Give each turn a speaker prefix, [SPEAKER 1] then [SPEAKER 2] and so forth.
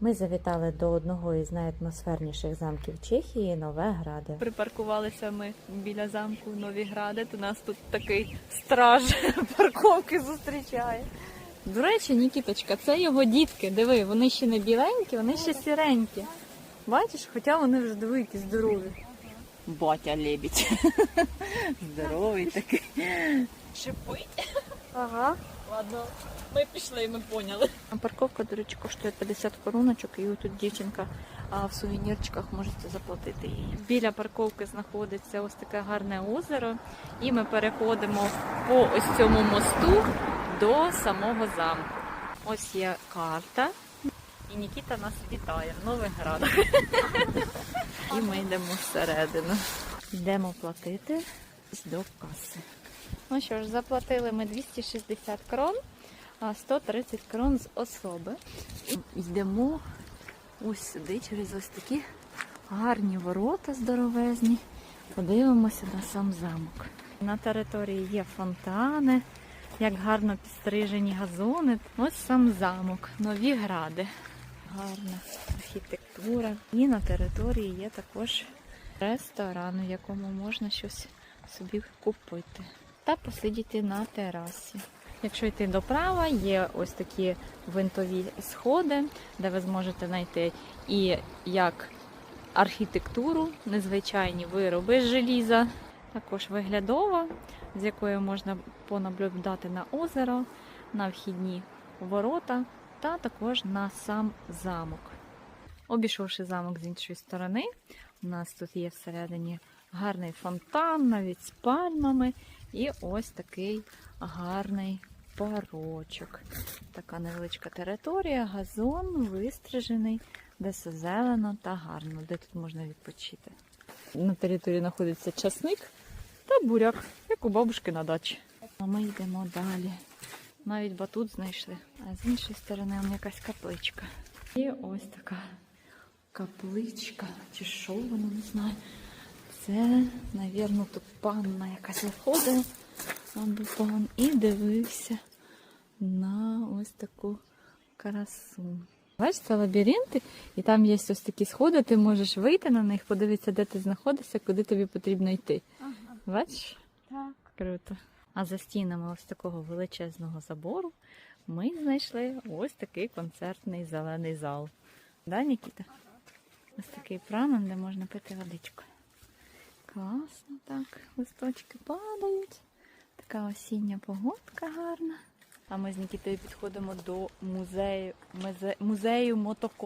[SPEAKER 1] Ми завітали до одного із найатмосферніших замків Чехії Нове Граде.
[SPEAKER 2] Припаркувалися ми біля замку Новігради, то нас тут такий страж парковки зустрічає. До речі, Нікіточка, це його дітки. Диви, вони ще не біленькі, вони ще сіренькі. Бачиш, хоча вони вже диви, які здорові. Батя лебідь. Здоровий такий. Шипить.
[SPEAKER 1] Ага.
[SPEAKER 2] Ладно, ми пішли, ми поняли. Парковка, до речі, коштує 50 короночок, і тут дівчинка в сувенірчиках можете заплатити її. Біля парковки знаходиться ось таке гарне озеро, і ми переходимо по ось цьому мосту до самого замку. Ось є карта. І Нікіта нас вітає в Нових Градах. І ми йдемо всередину. Йдемо платити до каси. Ну що ж, заплатили ми 260 крон, а 130 крон з особи. Йдемо ось сюди, через ось такі гарні ворота здоровезні. Подивимося на сам замок. На території є фонтани, як гарно підстрижені газони. Ось сам замок, нові гради. Гарна архітектура. І на території є також ресторан, в якому можна щось собі купити та посидіти на терасі. Якщо йти доправа, є ось такі винтові сходи, де ви зможете знайти і як архітектуру, незвичайні вироби з желіза, також виглядова, з якою можна понаблюдати на озеро, на вхідні ворота та також на сам замок. Обійшовши замок з іншої сторони, у нас тут є всередині гарний фонтан, навіть з пальмами. І ось такий гарний парочок. Така невеличка територія, газон вистрижений, де все зелено та гарно, де тут можна відпочити. На території знаходиться часник та буряк, як у бабушки на дачі. А ми йдемо далі. Навіть батут знайшли, а з іншої сторони вон якась капличка. І ось така капличка, чи що воно не знаю. Це, навірно, тут панна якась виходить або пан і дивився на ось таку красу. Бачиш, це лабіринти, і там є ось такі сходи, ти можеш вийти на них, подивитися, де ти знаходишся, куди тобі потрібно йти.
[SPEAKER 3] Ага,
[SPEAKER 2] Бачиш?
[SPEAKER 3] так.
[SPEAKER 2] Круто. А за стінами ось такого величезного забору ми знайшли ось такий концертний зелений зал. Да, Нікіта? Ось такий прамен, де можна пити водичку. Класно так. Листочки падають. Така осіння погодка гарна. А ми з Нікітою підходимо до музею, музе- музею мотоко.